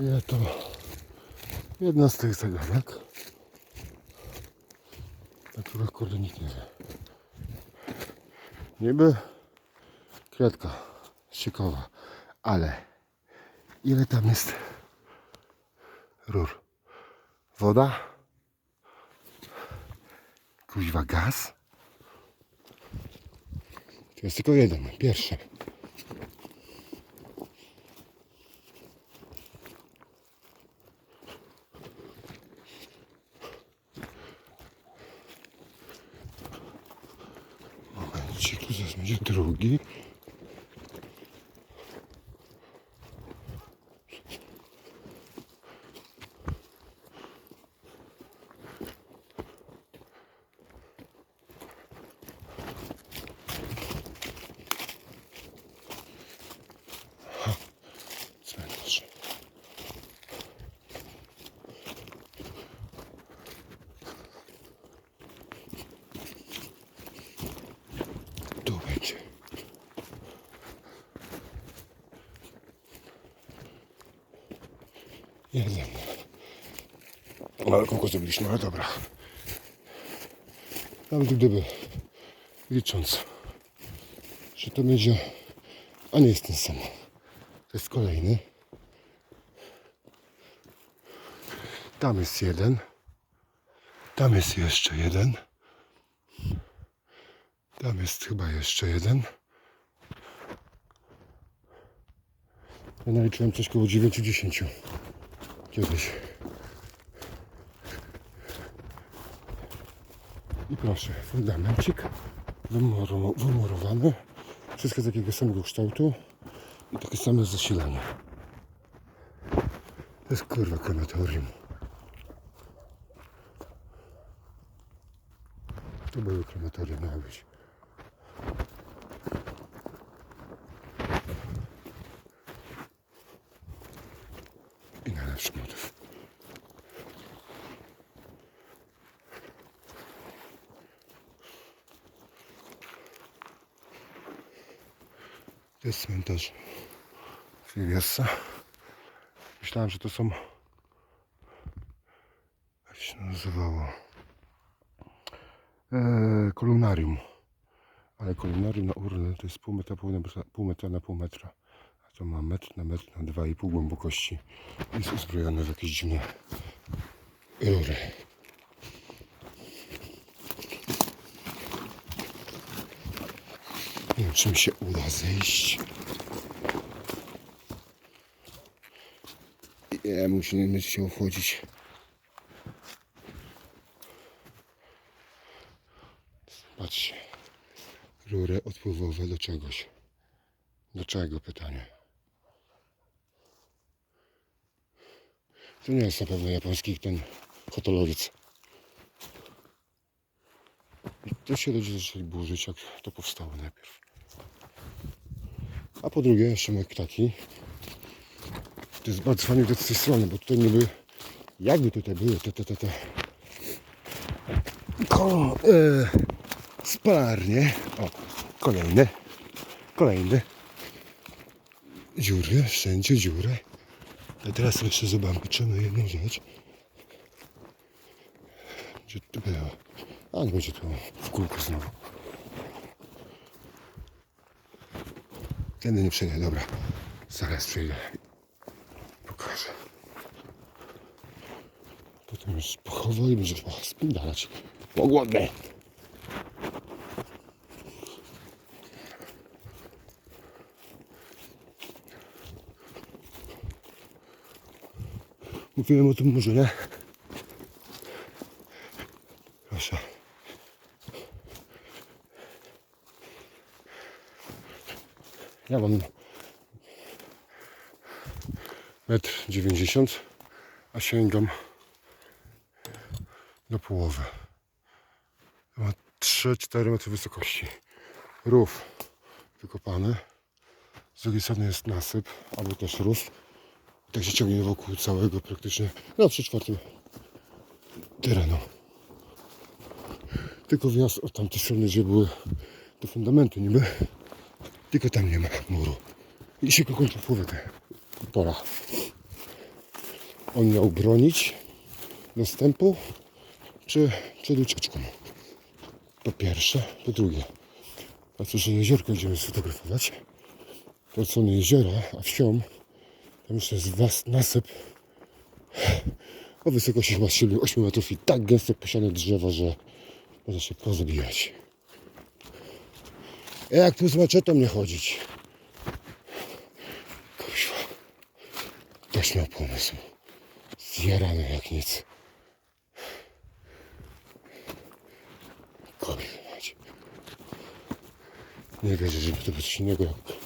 Ja to jedna z tych zaganek, na których kurde nikt nie wie. Niby kwiatka ciekawa, ale ile tam jest rur? Woda? Kuźwa gaz? To jest tylko jeden, pierwszy. Momencik, tu zaraz będzie drugi. Ha, Cmentarz. Tu będzie. Jeden. Ale kogo zrobiliśmy, ale dobra. Nawet gdyby, licząc, że to będzie, a nie jest ten sam. To jest kolejny. Tam jest jeden. Tam jest jeszcze jeden. Tam jest chyba jeszcze jeden. Ja naliczyłem coś koło 9-10 kiedyś. I proszę, fundamencik wymuro- wymurowany. Wszystko takiego samego kształtu i takie same zasilanie. To jest kurwa krematorium. To były krematoria miały być. To jest cmentarz Filiessa. Myślałem, że to są... Jak się nazywało? Eee, kolumnarium. Ale kolumnarium na urnę to jest pół metra, pół metra, pół metra na pół metra. To ma metr na metr na dwa i pół głębokości. Jest uzbrojone w jakieś dziwne rury. Nie wiem, czy mi się uda zejść. Nie, musimy się wchodzić. Patrzcie. Rury odpływowe do czegoś. Do czego pytanie? To nie jest na pewno japoński ten hotelowiec. I to się ludzie zaczęli burzyć, jak to powstało najpierw. A po drugie, jeszcze moje ptaki. To jest bardzo fajnie z tej strony, bo tutaj niby, jakby tutaj były te, te, te, te ko, e, spalarnie. O, kolejne, kolejne. Dziury, wszędzie dziury. A teraz jeszcze zobaczymy jedną rzecz. Gdzie to było? A nie będzie tu w kółko znowu. Tędy nie przejdę, dobra. Zaraz przejdę. Pokażę. Potem już pochował i będziesz spindalać. Bo Mówiłem o tym może, nie? Proszę. Ja mam metr dziewięćdziesiąt, a sięgam do połowy. Ma 3-4 metry wysokości. Rów wykopany. Z drugiej strony jest nasyp, albo też rów. Tak się ciągnie wokół całego praktycznie, no 3 czwarte terenu. Tylko wjazd od tamtej strony, gdzie były te fundamenty niby. Tylko tam nie ma muru. I się kończy połowę pola. on miał bronić dostępu, czy przed ucieczką. Po pierwsze. Po drugie, patrzę, że jeziorko idziemy sfotografować. To strony jeziora, a wsią, tam jeszcze jest was, nasyp o wysokości chyba 7-8 metrów i tak gęsto posiane drzewa, że można się pozabijać. A jak tu z maczetą nie chodzić? Kuźwa. Ktoś miał pomysł. Zjarany jak nic. Mać. Nie wierzę, żeby to coś innego jak